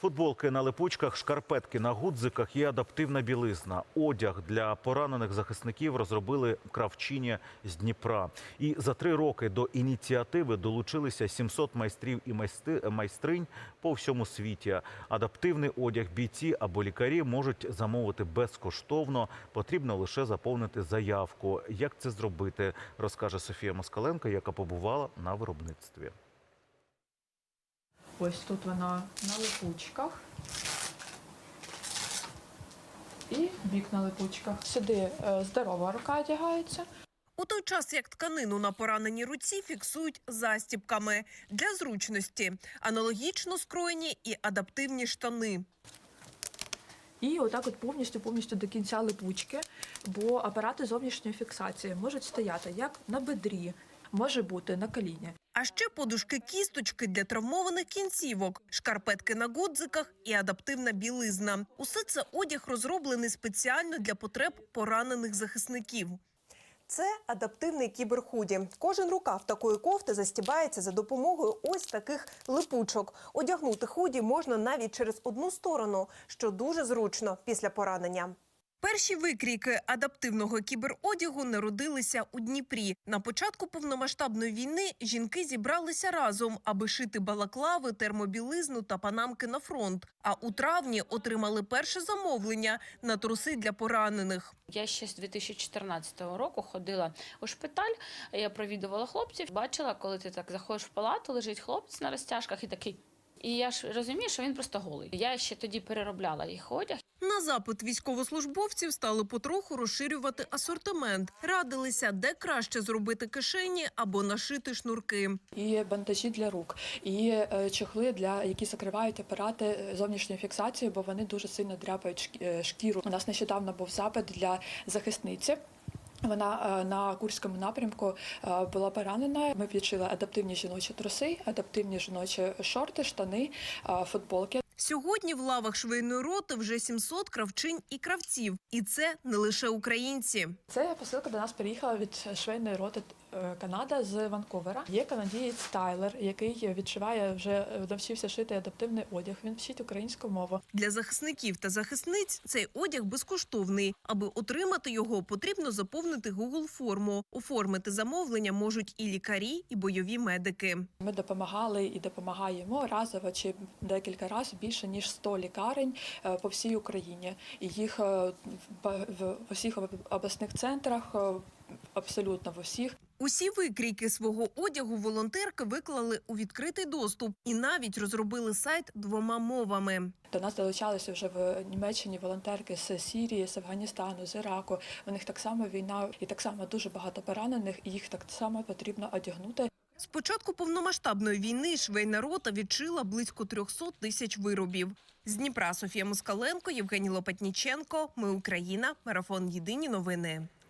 Футболки на липучках, шкарпетки на гудзиках і адаптивна білизна. Одяг для поранених захисників розробили кравчині з Дніпра. І за три роки до ініціативи долучилися 700 майстрів і майстринь по всьому світі. Адаптивний одяг бійці або лікарі можуть замовити безкоштовно. Потрібно лише заповнити заявку. Як це зробити, розкаже Софія Москаленко, яка побувала на виробництві. Ось тут вона на липучках. І бік на липучках. Сюди е, здорова рука одягається. У той час як тканину на пораненій руці фіксують застібками для зручності, аналогічно скроєні і адаптивні штани. І отак от повністю повністю до кінця липучки, бо апарати зовнішньої фіксації можуть стояти як на бедрі, може бути на коліні. А ще подушки кісточки для травмованих кінцівок, шкарпетки на гудзиках і адаптивна білизна. Усе це одяг розроблений спеціально для потреб поранених захисників. Це адаптивний кіберхуді. Кожен рукав такої кофти застібається за допомогою ось таких липучок. Одягнути худі можна навіть через одну сторону, що дуже зручно після поранення. Перші викрійки адаптивного кіберодягу народилися у Дніпрі. На початку повномасштабної війни жінки зібралися разом, аби шити балаклави, термобілизну та панамки на фронт. А у травні отримали перше замовлення на труси для поранених. Я ще з 2014 року ходила у шпиталь, я провідувала хлопців, бачила, коли ти так заходиш в палату, лежить хлопець на розтяжках і такий. І я ж розумію, що він просто голий. Я ще тоді переробляла їх одяг. На запит військовослужбовців стали потроху розширювати асортимент. Радилися, де краще зробити кишені або нашити шнурки. І бандажі для рук, і е, чохли, для які закривають апарати е, зовнішньої фіксації, бо вони дуже сильно дряпають е, шкіру. У нас нещодавно був запит для захисниці. Вона е, на Курському напрямку е, була поранена. Ми підшили адаптивні жіночі труси, адаптивні жіночі шорти, штани, е, футболки. Сьогодні в лавах швейної роти вже 700 кравчинь і кравців. І це не лише українці. Це посилка до нас приїхала від швейної роти Канада з Ванкувера. Є канадієць Тайлер, який відшиває вже е, навчився шити адаптивний одяг. Він вчить українську мову. Для захисників та захисниць цей одяг безкоштовний. Аби отримати його, потрібно заповнити Google форму. Оформити замовлення можуть і лікарі, і бойові медики. Ми допомагали і допомагаємо разово чи декілька разів більше ніж 100 лікарень е, по всій Україні. І їх е, в усіх обласних центрах, е, абсолютно в усіх. Усі викрійки свого одягу волонтерки виклали у відкритий доступ і навіть розробили сайт двома мовами. До нас долучалися вже в Німеччині волонтерки з Сірії, з Афганістану, з Іраку. У них так само війна і так само дуже багато поранених, і їх так само потрібно одягнути. З початку повномасштабної війни швейна рота відшила близько 300 тисяч виробів. З Дніпра Софія Москаленко, Євгеній Лопатніченко. Ми Україна. Марафон Єдині новини.